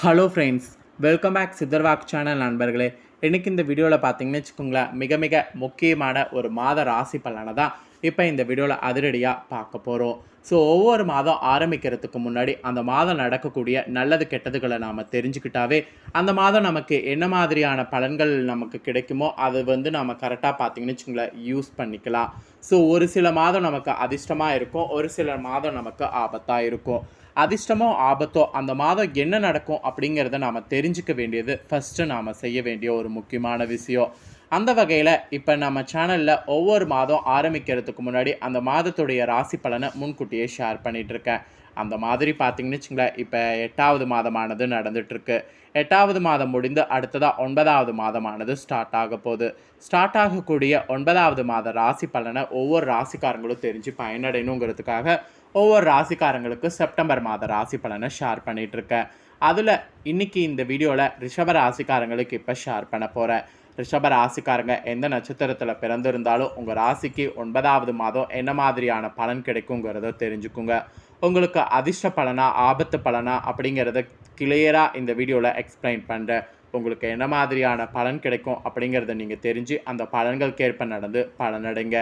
Hello friends welcome back சித்தர்வாக் channel நண்பர்களே. இன்றைக்கி இந்த வீடியோவில் பார்த்தீங்கன்னு வச்சுக்கோங்களேன் மிக மிக முக்கியமான ஒரு மாத ராசி பலனை தான் இப்போ இந்த வீடியோவில் அதிரடியாக பார்க்க போகிறோம் ஸோ ஒவ்வொரு மாதம் ஆரம்பிக்கிறதுக்கு முன்னாடி அந்த மாதம் நடக்கக்கூடிய நல்லது கெட்டதுகளை நாம் தெரிஞ்சுக்கிட்டாவே அந்த மாதம் நமக்கு என்ன மாதிரியான பலன்கள் நமக்கு கிடைக்குமோ அது வந்து நம்ம கரெக்டாக பார்த்தீங்கன்னு வச்சுக்கோங்களேன் யூஸ் பண்ணிக்கலாம். ஸோ ஒரு சில மாதம் நமக்கு அதிர்ஷ்டமாக இருக்கும் ஒரு சில மாதம் நமக்கு ஆபத்தாக இருக்கும். அதிர்ஷ்டமோ ஆபத்தோ அந்த மாதம் என்ன நடக்கும் அப்படிங்கிறத நாம் தெரிஞ்சுக்க வேண்டியது. ஃபஸ்ட்டு நாம் செய்ய வேண்டிய ஒரு முக்கியமான விஷயம். அந்த வகையில் இப்போ நம்ம சேனலில் ஒவ்வொரு மாதம் ஆரம்பிக்கிறதுக்கு முன்னாடி அந்த மாதத்துடைய ராசி பலனை முன்கூட்டியே ஷேர் பண்ணிகிட்ருக்கேன் அந்த மாதிரி பார்த்தீங்கன்னு வச்சுங்களேன் இப்போ எட்டாவது மாதமானது நடந்துகிட்ருக்கு எட்டாவது மாதம் முடிந்து அடுத்ததாக ஒன்பதாவது மாதமானது ஸ்டார்ட் ஆக போகுது. ஸ்டார்ட் ஆகக்கூடிய ஒன்பதாவது மாத ராசி பலனை ஒவ்வொரு ராசிக்காரங்களும் தெரிஞ்சு பயனடையணுங்கிறதுக்காக ஒவ்வொரு ராசிக்காரங்களுக்கு செப்டம்பர் மாத ராசி பலனை ஷேர் பண்ணிகிட்ருக்கேன் அதில் இன்றைக்கி இந்த வீடியோவில் ரிஷப ராசிக்காரங்களுக்கு இப்போ ஷேர் பண்ண போகிறேன் ரிஷப ராசிக்காரங்க எந்த நட்சத்திரத்தில் பிறந்திருந்தாலும் உங்கள் ராசிக்கு ஒன்பதாவது மாதம் என்ன மாதிரியான பலன் கிடைக்குங்கிறத தெரிஞ்சுக்குங்க. உங்களுக்கு அதிர்ஷ்ட பலனா ஆபத்து பலனா அப்படிங்கிறத கிளியராக இந்த வீடியோவில் எக்ஸ்பிளைன் பண்ணுறேன் உங்களுக்கு என்ன மாதிரியான பலன் கிடைக்கும் அப்படிங்கிறத நீங்கள் தெரிஞ்சு அந்த பலன்களுக்கேற்ப நடந்து பலனடைங்க.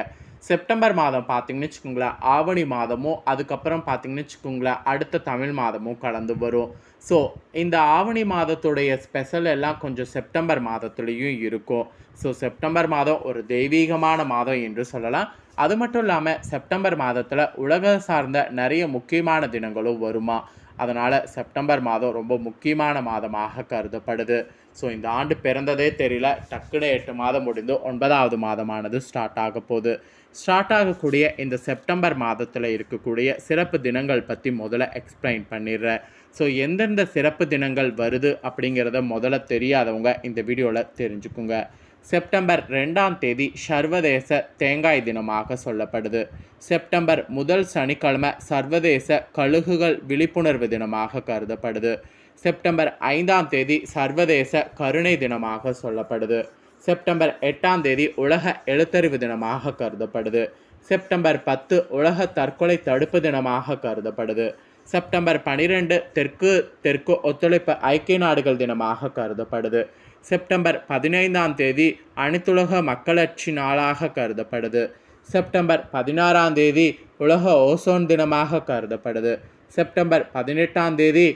செப்டம்பர் மாதம் பார்த்தீங்கன்னு வச்சுக்கோங்களேன் ஆவணி மாதமும் அதுக்கப்புறம் பார்த்தீங்கன்னு வச்சுக்கோங்களேன் அடுத்த தமிழ் மாதமும் கலந்து வரும். ஸோ இந்த ஆவணி மாதத்துடைய ஸ்பெஷல் எல்லாம் கொஞ்சம் செப்டம்பர் மாதத்துலேயும் இருக்கும். ஸோ செப்டம்பர் மாதம் ஒரு தெய்வீகமான மாதம் என்று சொல்லலாம். அது மட்டும் இல்லாமல் செப்டம்பர் மாதத்தில் உலக சார்ந்த நிறைய முக்கியமான தினங்களும் வருமா? அதனால் செப்டம்பர் மாதம் ரொம்ப முக்கியமான மாதமாக கருதப்படுது. ஸோ இந்த ஆண்டு பிறந்ததே தெரியல. டக்குன்னு எட்டு மாதம் முடிந்து ஒன்பதாவது மாதமானது ஸ்டார்ட் ஆக போகுது. ஸ்டார்ட் ஆகக்கூடிய இந்த செப்டம்பர் மாதத்தில் இருக்கக்கூடிய சிறப்பு தினங்கள் பற்றி முதல்ல எக்ஸ்பிளைன் பண்ணிடுறேன். ஸோ எந்தெந்த சிறப்பு தினங்கள் வருது அப்படிங்கிறத முதல்ல தெரியாதவங்க இந்த வீடியோவில் தெரிஞ்சுக்குங்க. செப்டம்பர் ரெண்டாம் தேதி சர்வதேச தேங்காய் தினமாக சொல்லப்படுது. செப்டம்பர் முதல் சனிக்கிழமை சர்வதேச கழுகுகள் விழிப்புணர்வு தினமாக கருதப்படுது. செப்டம்பர் ஐந்தாம் தேதி சர்வதேச கருணை தினமாக சொல்லப்படுது. செப்டம்பர் எட்டாம் தேதி உலக எழுத்தறிவு தினமாக கருதப்படுது. செப்டம்பர் பத்து உலக தற்கொலை தடுப்பு தினமாக கருதப்படுது. செப்டம்பர் பனிரெண்டு தெற்கு தெற்கு ஒத்துழைப்பு ஐக்கிய நாடுகள் தினமாக கருதப்படுது. செப்டம்பர் பதினைந்தாம் தேதி அனைத்துலக மக்களட்சி நாளாக கருதப்படுது. செப்டம்பர் பதினாறாம் தேதி உலக ஓசோன் தினமாக கருதப்படுது. செப்டம்பர் பதினெட்டாம் தேதி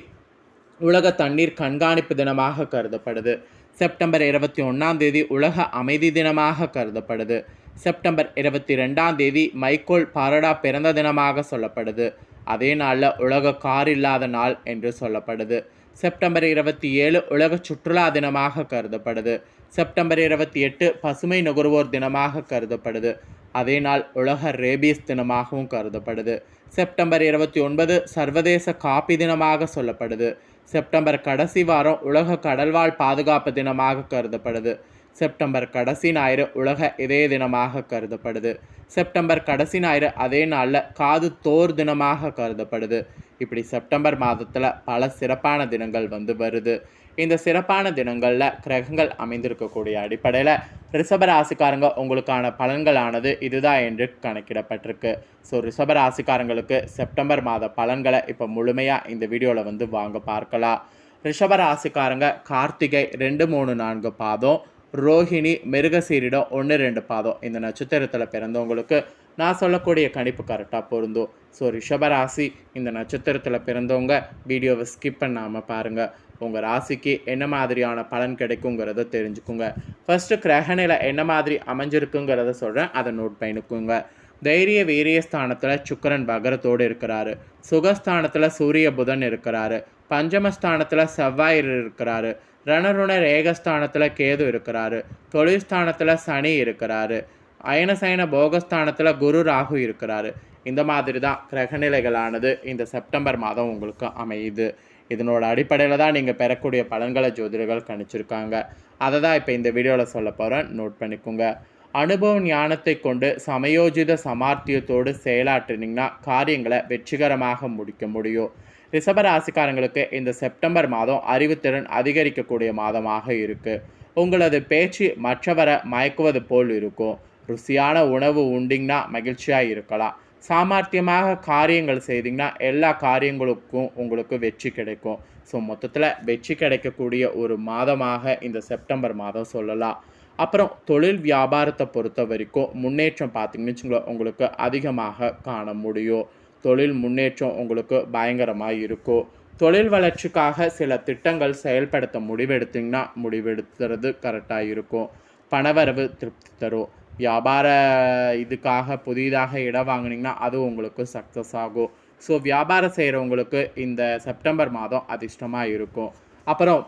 உலக தண்ணீர் கண்காணிப்பு தினமாக கருதப்படுது. செப்டம்பர் இருபத்தி ஒன்றாம் தேதி உலக அமைதி தினமாக கருதப்படுது. செப்டம்பர் இருபத்தி ரெண்டாம் தேதி மைக்கோல் பாரடா பிறந்த தினமாக சொல்லப்படுது. அதே நாளில் உலக கார் இல்லாத நாள் என்று சொல்லப்படுது. செப்டம்பர் இருபத்தி ஏழு உலக சுற்றுலா தினமாக கருதப்படுது. செப்டம்பர் இருபத்தி எட்டு பசுமை நுகர்வோர் தினமாக கருதப்படுது. அதே நாள் உலக ரேபியஸ் தினமாகவும் கருதப்படுது. செப்டம்பர் இருபத்தி ஒன்பது சர்வதேச காப்பி தினமாக சொல்லப்படுது. செப்டம்பர் கடைசி வாரம் உலக கடல்வாழ் பாதுகாப்பு தினமாக கருதப்படுது. செப்டம்பர் கடைசி ஞாயிறு உலக இதய தினமாக கருதப்படுது. செப்டம்பர் கடைசி ஞாயிறு அதே நாளில் காது தோர் தினமாக கருதப்படுது. இப்படி செப்டம்பர் மாதத்தில் பல சிறப்பான தினங்கள் வந்து வருது. இந்த சிறப்பான தினங்களில் கிரகங்கள் அமைந்திருக்கக்கூடிய அடிப்படையில் ரிஷபராசிக்காரங்க உங்களுக்கான பலன்களானது இதுதான் என்று கணக்கிடப்பட்டிருக்கு. ஸோ ரிஷபராசிக்காரங்களுக்கு செப்டம்பர் மாத பலன்களை இப்போ முழுமையாக இந்த வீடியோவில் வந்து வாங்க பார்க்கலாம். ரிஷபராசிக்காரங்க கார்த்திகை ரெண்டு மூணு நான்கு பாதம் ரோஹிணி மிருகசீரிடம் ஒன்று ரெண்டு பாதம் இந்த நட்சத்திரத்தில் பிறந்தவங்களுக்கு நான் சொல்லக்கூடிய கணிப்பு கரெக்டாக பொருந்தும். ஸோ ரிஷபராசி இந்த நட்சத்திரத்தில் பிறந்தவங்க வீடியோவை ஸ்கிப் பண்ணாமல் பாருங்கள் உங்கள் ராசிக்கு என்ன மாதிரியான பலன் கிடைக்குங்கிறத தெரிஞ்சுக்குங்க. ஃபஸ்ட்டு கிரகணியில் என்ன மாதிரி அமைஞ்சிருக்குங்கிறத சொல்கிறேன் அதை நோட் பண்ணிக்குங்க. தைரிய வீரிய ஸ்தானத்தில் சுக்கரன் பகரத்தோடு இருக்கிறாரு. சுகஸ்தானத்தில் சூரிய புதன் இருக்கிறாரு. பஞ்சமஸ்தானத்தில் செவ்வாய் இருக்கிறாரு. ரணருண ரேகஸ்தானத்தில் கேது இருக்கிறாரு. தொழில்ஸ்தானத்தில் சனி இருக்கிறாரு. அயனசயன போகஸ்தானத்தில் குரு ராகு இருக்கிறாரு. இந்த மாதிரி தான் கிரகநிலைகளானது இந்த செப்டம்பர் மாதம் உங்களுக்கு அமையுது. இதனோட அடிப்படையில் தான் நீங்கள் பெறக்கூடிய பலன்களை ஜோதிடர்கள் கணிச்சிருக்காங்க. அதை தான் இப்போ இந்த வீடியோவில் சொல்ல போகிறேன் நோட் பண்ணிக்கோங்க. அனுபவ ஞானத்தை கொண்டு சமயோஜித சமார்த்தியத்தோடு செயலாற்றினீங்கன்னா காரியங்களை வெற்றிகரமாக முடிக்க முடியும். ரிஷபராசிக்காரங்களுக்கு இந்த செப்டம்பர் மாதம் அறிவுத்திறன் அதிகரிக்கக்கூடிய மாதமாக இருக்குது உங்களது பேச்சு மற்றவரை மயக்குவது போல் இருக்கும். ருசியான உணவு உண்டிங்கன்னா மகிழ்ச்சியாக இருக்கலாம். சாமர்த்தியமாக காரியங்கள் செய்தீங்கன்னா எல்லா காரியங்களுக்கும் உங்களுக்கு வெற்றி கிடைக்கும். ஸோ மொத்தத்தில் வெற்றி கிடைக்கக்கூடிய ஒரு மாதமாக இந்த செப்டம்பர் மாதம் சொல்லலாம். அப்புறம் தொழில் வியாபாரத்தை பொறுத்த வரைக்கும் முன்னேற்றம் பார்த்தீங்கன்னு வச்சுங்களேன் உங்களுக்கு அதிகமாக காண முடியும். தொழில் முன்னேற்றம் உங்களுக்கு பயங்கரமாக இருக்கும் தொழில் வளர்ச்சிக்காக சில திட்டங்கள் செயல்படுத்த முடிவெடுத்தீங்கன்னா முடிவெடுத்துறது கரெக்டாக இருக்கும் பணவரவு திருப்தி தரும். வியாபார இதுக்காக புதிதாக இடம் வாங்குனீங்கன்னா அது உங்களுக்கு சக்ஸஸ் ஆகும். ஸோ வியாபாரம் செய்கிறவங்களுக்கு இந்த செப்டம்பர் மாதம் அதிர்ஷ்டமாக இருக்கும் அப்புறம்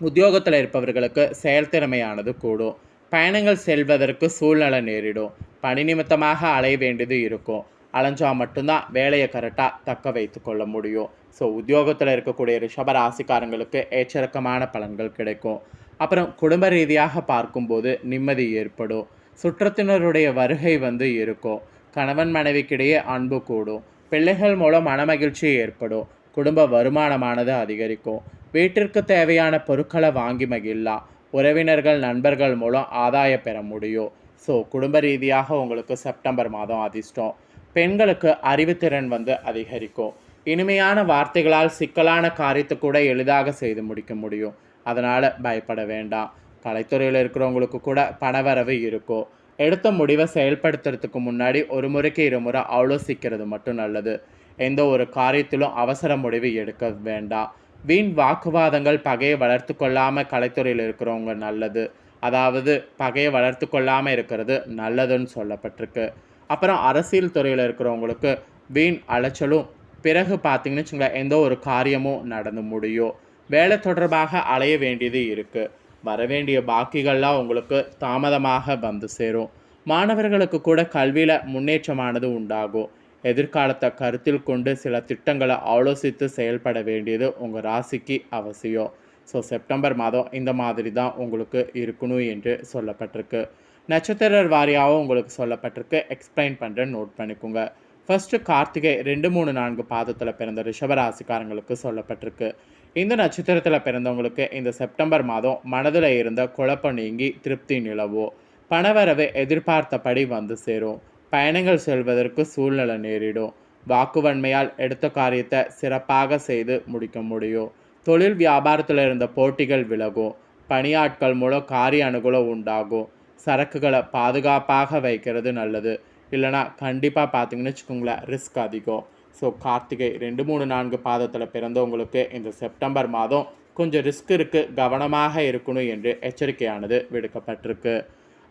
உத்தியோகத்தில் இருப்பவர்களுக்கு செயல்திறமையானது கூடும். பயணங்கள் செல்வதற்கு சூழ்நிலை நேரிடும். பணி நிமித்தமாக அலைய வேண்டியது இருக்கும். அலைஞ்சா மட்டும்தான் வேலையை கரெக்டாக தக்க வைத்து கொள்ள முடியும். ஸோ உத்தியோகத்தில் இருக்கக்கூடிய ரிஷப ராசிக்காரங்களுக்கு ஏச்சரக்கமான பலன்கள் கிடைக்கும். அப்புறம் குடும்ப ரீதியாக பார்க்கும்போது நிம்மதி ஏற்படும். சுற்றத்தினருடைய வருகை வந்து இருக்கும். கணவன் மனைவிக்கிடையே அன்பு கூடும். பிள்ளைகள் மூலம் மனமகிழ்ச்சி ஏற்படும். குடும்ப வருமானமானது அதிகரிக்கும். வீட்டிற்கு தேவையான பொருட்களை வாங்கி மகிழலாம் உறவினர்கள் நண்பர்கள் மூலம் ஆதாயம் பெற முடியும். ஸோ குடும்ப ரீதியாக உங்களுக்கு செப்டம்பர் மாதம் அதிர்ஷ்டம். பெண்களுக்கு அறிவுத்திறன் வந்து அதிகரிக்கும். இனிமையான வார்த்தைகளால் சிக்கலான காரியத்தை கூட எளிதாக செய்து முடிக்க முடியும். அதனால் பயப்பட வேண்டாம். கலைத்துறையில் இருக்கிறவங்களுக்கு கூட பணவரவு இருக்கும். எடுத்த முடிவை செயல்படுத்துறதுக்கு முன்னாடி ஒரு முறைக்கு இருமுறை ஆலோசிக்கிறது மட்டும் நல்லது. எந்த ஒரு காரியத்திலும் அவசர முடிவு எடுக்க வேண்டாம். வீண் வாக்குவாதங்கள் பகையை வளர்த்து கொள்ளாமல் கலைத்துறையில் இருக்கிறவங்க நல்லது. அதாவது பகையை வளர்த்து கொள்ளாமல் இருக்கிறது நல்லதுன்னு சொல்லப்பட்டிருக்கு. அப்புறம் அரசியல் துறையில் இருக்கிறவங்களுக்கு வீண் அலைச்சலும் பிறகு பார்த்தீங்கன்னு வச்சுங்களேன் எந்த ஒரு காரியமும் நடந்து முடியும் வேலை தொடர்பாக அலைய வேண்டியது இருக்குது வர வேண்டிய பாக்கிகள்லாம் உங்களுக்கு தாமதமாக வந்து சேரும். மாணவர்களுக்கு கூட கல்வியில் முன்னேற்றமானது உண்டாகும். எதிர்காலத்தை கருத்தில் கொண்டு சில திட்டங்களை ஆலோசித்து செயல்பட வேண்டியது உங்கள் ராசிக்கு அவசியம். ஸோ செப்டம்பர் மாதம் இந்த மாதிரி தான் உங்களுக்கு இருக்கணும் என்று சொல்லப்பட்டிருக்கு. நட்சத்திர வாரியாகவும் உங்களுக்கு சொல்லப்பட்டிருக்கு. எக்ஸ்பிளைன் பண்ணுறேன் நோட் பண்ணிக்கோங்க. ஃபஸ்ட்டு கார்த்திகை ரெண்டு மூணு நான்கு பாதத்தில் பிறந்த ரிஷபராசிக்காரங்களுக்கு சொல்லப்பட்டிருக்கு. இந்த நட்சத்திரத்தில் பிறந்தவங்களுக்கு இந்த செப்டம்பர் மாதம் மனதில் இருந்த குழப்பம் நீங்கி திருப்தி நிலவும் பணவரவு எதிர்பார்த்தபடி வந்து சேரும். பயணங்கள் செல்வதற்கு சூழ்நிலை நேரிடும். வாக்குவன்மையால் எடுத்த காரியத்தை சிறப்பாக செய்து முடிக்க முடியும். தொழில் வியாபாரத்தில் இருந்த போட்டிகள் விலகும். பணியாட்கள் மூலம் காரிய அனுகூலம் உண்டாகும். சரக்குகளை பாதுகாப்பாக வைக்கிறது நல்லது. இல்லைனா கண்டிப்பாக பார்த்தீங்கன்னு வச்சுக்கோங்களேன் ரிஸ்க் அதிகம். ஸோ கார்த்திகை ரெண்டு மூணு நான்கு பாதத்தில் பிறந்தவங்களுக்கு இந்த செப்டம்பர் மாதம் கொஞ்சம் ரிஸ்க் இருக்குது கவனமாக இருக்கணும் என்று எச்சரிக்கையானது விடுக்கப்பட்டிருக்கு.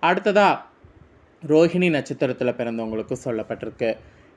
அடுத்ததாக ரோஹிணி நட்சத்திரத்தில் பிறந்தவங்களுக்கு சொல்லப்பட்டிருக்கு.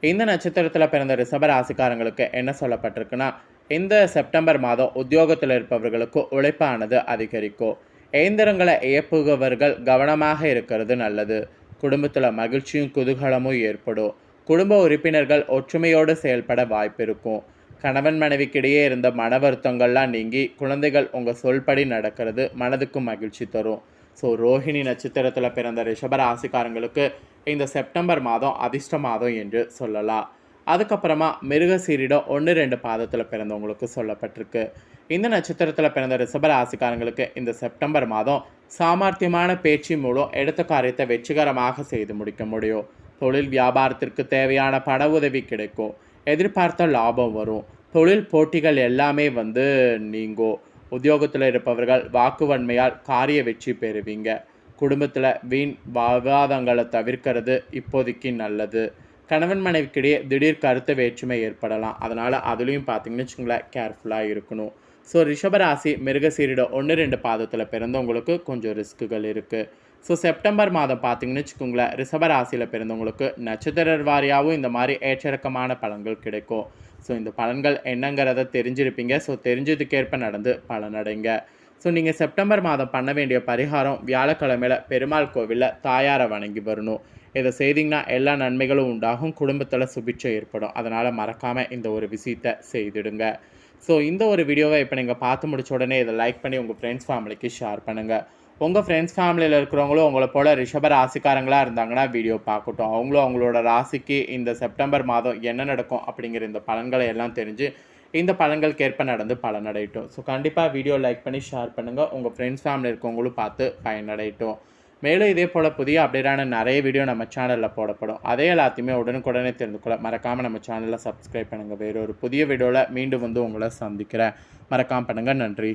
இந்த நட்சத்திரத்தில் பிறந்த ரிஷப ராசிக்காரங்களுக்கு என்ன சொல்லப்பட்டிருக்குன்னா இந்த செப்டம்பர் மாதம் உத்தியோகத்தில் இருப்பவர்களுக்கு உழைப்பானது அதிகரிக்கும். இயந்திரங்களை இயப்புபவர்கள் கவனமாக இருக்கிறது நல்லது. குடும்பத்தில் மகிழ்ச்சியும் குதூகலமும் ஏற்படும். குடும்ப உறுப்பினர்கள் ஒற்றுமையோடு செயல்பட வாய்ப்பு இருக்கும் கணவன் மனைவிக்கிடையே இருந்த மன வருத்தங்கள்லாம் நீங்கி குழந்தைகள் உங்கள் சொல்படி நடக்கிறது மனதுக்கு மகிழ்ச்சி தரும். ஸோ ரோஹிணி நட்சத்திரத்தில் பிறந்த ரிஷபராசிக்காரங்களுக்கு இந்த செப்டம்பர் மாதம் அதிர்ஷ்ட மாதம் என்று சொல்லலாம். அதுக்கப்புறமா மிருகசீரிடம் ஒன்று ரெண்டு பாதத்தில் பிறந்தவங்களுக்கு சொல்லப்பட்டிருக்கு. இந்த நட்சத்திரத்தில் பிறந்த ரிஷபராசிக்காரங்களுக்கு இந்த செப்டம்பர் மாதம் சாமர்த்தியமான பேச்சு மூலம் எடுத்த காரியத்தை வெற்றிகரமாக செய்து முடிக்க முடியும். தொழில் வியாபாரத்திற்கு தேவையான பண உதவி கிடைக்கும். எதிர்பார்த்த லாபம் வரும். தொழில் போட்டிகள் எல்லாமே வந்து நீங்கும். உத்தியோகத்தில் இருப்பவர்கள் வாக்குவன்மையால் காரிய வெற்றி பெறுவீங்க. குடும்பத்தில் வீண் விவாதங்களை தவிர்க்கிறது இப்போதைக்கு நல்லது. கணவன் மனைவிக்கிடையே திடீர் கருத்து வேற்றுமை ஏற்படலாம். அதனால் அதுலேயும் பார்த்தீங்கன்னு வச்சுங்களேன் கேர்ஃபுல்லாக இருக்கணும். ஸோ ரிஷபராசி மிருகசீரிட ஒன்று ரெண்டு பாதத்தில் பிறந்தவங்களுக்கு கொஞ்சம் ரிஸ்க்குகள் இருக்குது ஸோ செப்டம்பர் மாதம் பார்த்தீங்கன்னு வச்சுக்கோங்களேன் ரிஷபராசியில் பிறந்தவங்களுக்கு நட்சத்திர வாரியாகவும் இந்த மாதிரி ஏற்றிறக்கமான பலன்கள் கிடைக்கும். ஸோ இந்த பலன்கள் என்னங்கிறத தெரிஞ்சிருப்பீங்க. ஸோ தெரிஞ்சதுக்கேற்ப நடந்து பலனடைங்க. ஸோ நீங்கள் செப்டம்பர் மாதம் பண்ண வேண்டிய பரிகாரம் வியாழக்கிழமையில் பெருமாள் கோவிலில் தாயாரை வணங்கி வரணும். இதை செய்தீங்கன்னா எல்லா நன்மைகளும் உண்டாகும். குடும்பத்தில் சுபிட்சம் ஏற்படும். அதனால் மறக்காமல் இந்த ஒரு விஷயத்தை செய்திடுங்க. ஸோ இந்த ஒரு வீடியோவை இப்போ நீங்கள் பார்த்து முடிச்ச உடனே இதை லைக் பண்ணி உங்கள் ஃப்ரெண்ட்ஸ் ஃபேமிலிக்கு ஷேர் பண்ணுங்கள் உங்கள் ஃப்ரெண்ட்ஸ் ஃபேமிலியில் இருக்கிறவங்களும் உங்களை போல் ரிஷப ராசிக்காரங்களாக இருந்தாங்கன்னா வீடியோ பார்க்கட்டும். அவங்களும் அவங்களோட ராசிக்கு இந்த செப்டம்பர் மாதம் என்ன நடக்கும் அப்படிங்கிற இந்த பலன்களை எல்லாம் தெரிஞ்சு இந்த பலன்களுக்கேற்ப நடந்து பலனடையட்டும். ஸோ கண்டிப்பாக வீடியோ லைக் பண்ணி ஷேர் பண்ணுங்கள் உங்கள் ஃப்ரெண்ட்ஸ் ஃபேமிலி இருக்கவங்களும் பார்த்து பயனடையட்டும். மேலும் இதே போல் புதிய அப்டேட்டான நிறைய வீடியோ நம்ம சேனலில் போடப்படும். அதே எல்லாத்தையுமே உடனுக்குடனே தெரிந்து கொள்ள மறக்காமல் நம்ம சேனலில் சப்ஸ்கிரைப் பண்ணுங்கள் வேறு ஒரு புதிய வீடியோவில் மீண்டும் வந்து உங்களை சந்திக்கிறேன். மறக்காமல் பண்ணுங்கள் நன்றி.